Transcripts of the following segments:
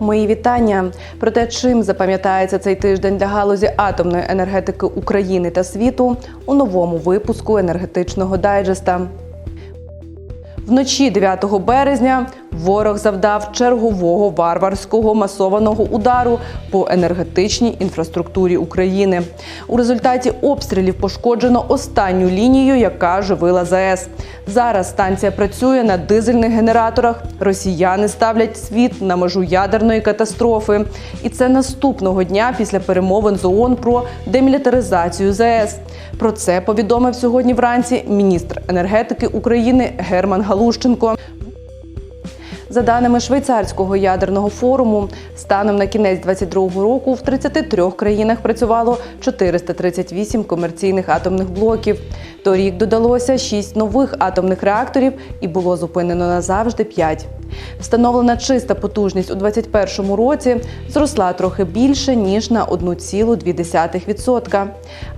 Мої вітання про те, чим запам'ятається цей тиждень для галузі атомної енергетики України та світу у новому випуску енергетичного дайджеста. Вночі 9 березня ворог завдав чергового варварського масованого удару по енергетичній інфраструктурі України. У результаті обстрілів пошкоджено останню лінію, яка живила ЗАЕС. Зараз станція працює на дизельних генераторах. Росіяни ставлять світ на межу ядерної катастрофи. І це наступного дня після перемовин з ООН про демілітаризацію ЗАЕС. Про це повідомив сьогодні вранці міністр енергетики України Герман Галущенко. За даними швейцарського ядерного форуму, станом на кінець 2022 року в 33 країнах працювало 438 комерційних атомних блоків. Торік додалося 6 нових атомних реакторів і було зупинено назавжди 5. Встановлена чиста потужність у 2021 році зросла трохи більше ніж на 1,2%.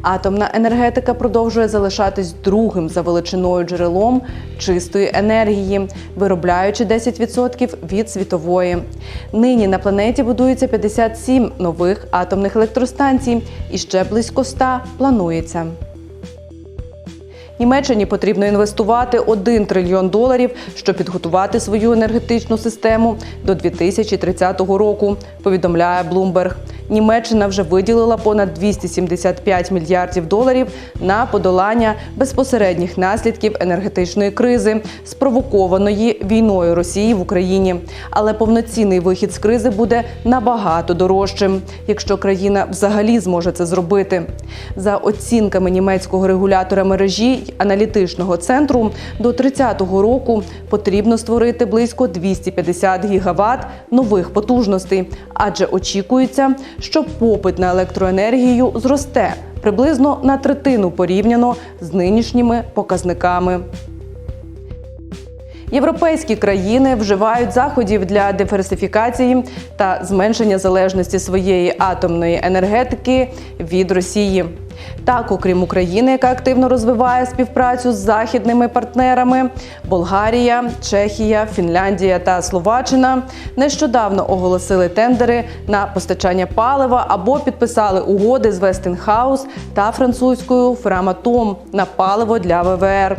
Атомна енергетика продовжує залишатись другим за величиною джерелом чистої енергії, виробляючи 10% від світової. Нині на планеті будується 57 нових атомних електростанцій, і ще близько 100 планується. Німеччині потрібно інвестувати 1 трильйон доларів, щоб підготувати свою енергетичну систему до 2030 року. Повідомляє Bloomberg. Німеччина вже виділила понад 275 мільярдів доларів на подолання безпосередніх наслідків енергетичної кризи, спровокованої війною Росії в Україні. Але повноцінний вихід з кризи буде набагато дорожчим, якщо країна взагалі зможе це зробити. За оцінками німецького регулятора мережі й аналітичного центру до 30-го року потрібно створити близько 250 гігават нових потужностей, адже очікується, що попит на електроенергію зросте приблизно на третину порівняно з нинішніми показниками. Європейські країни вживають заходів для диверсифікації та зменшення залежності своєї атомної енергетики від Росії. Так, окрім України, яка активно розвиває співпрацю з західними партнерами, Болгарія, Чехія, Фінляндія та Словаччина нещодавно оголосили тендери на постачання палива або підписали угоди з Westinghouse та французькою Фраматом на паливо для ВВР.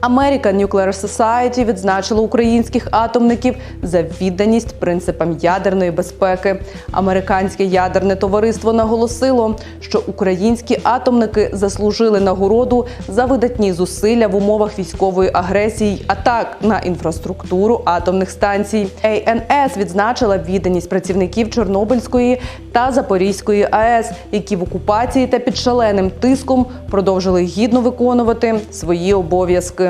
American Nuclear Society відзначила українських атомників за відданість принципам ядерної безпеки. Американське ядерне товариство наголосило, що українські атомники заслужили нагороду за видатні зусилля в умовах військової агресії й атак на інфраструктуру атомних станцій. ANS відзначила відданість працівників Чорнобильської та Запорізької АЕС, які в окупації та під шаленим тиском продовжили гідно виконувати свої обов'язки.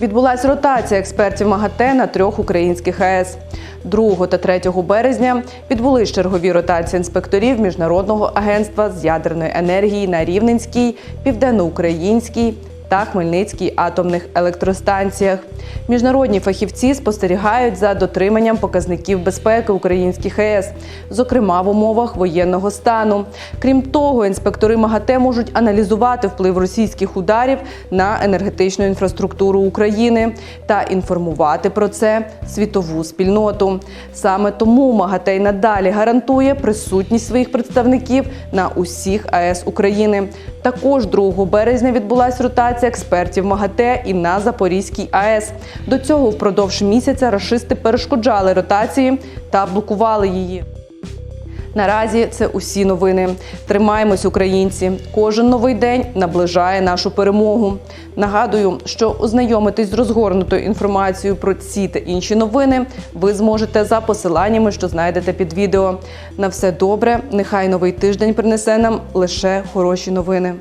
Відбулася ротація експертів МАГАТЕ на трьох українських АЕС. 2 та 3 березня відбулись чергові ротації інспекторів Міжнародного агентства з ядерної енергії на Рівненській, Південноукраїнській та Хмельницькій атомних електростанціях. Міжнародні фахівці спостерігають за дотриманням показників безпеки українських АЕС, зокрема в умовах воєнного стану. Крім того, інспектори МАГАТЕ можуть аналізувати вплив російських ударів на енергетичну інфраструктуру України та інформувати про це світову спільноту. Саме тому МАГАТЕ й надалі гарантує присутність своїх представників на усіх АЕС України. Також 2 березня відбулася ротація експертів МАГАТЕ і на Запорізькій АЕС. До цього впродовж місяця рашисти перешкоджали ротації та блокували її. Наразі це усі новини. Тримаємось, українці. Кожен новий день наближає нашу перемогу. Нагадую, що ознайомитись з розгорнутою інформацією про ці та інші новини ви зможете за посиланнями, що знайдете під відео. На все добре. Нехай новий тиждень принесе нам лише хороші новини.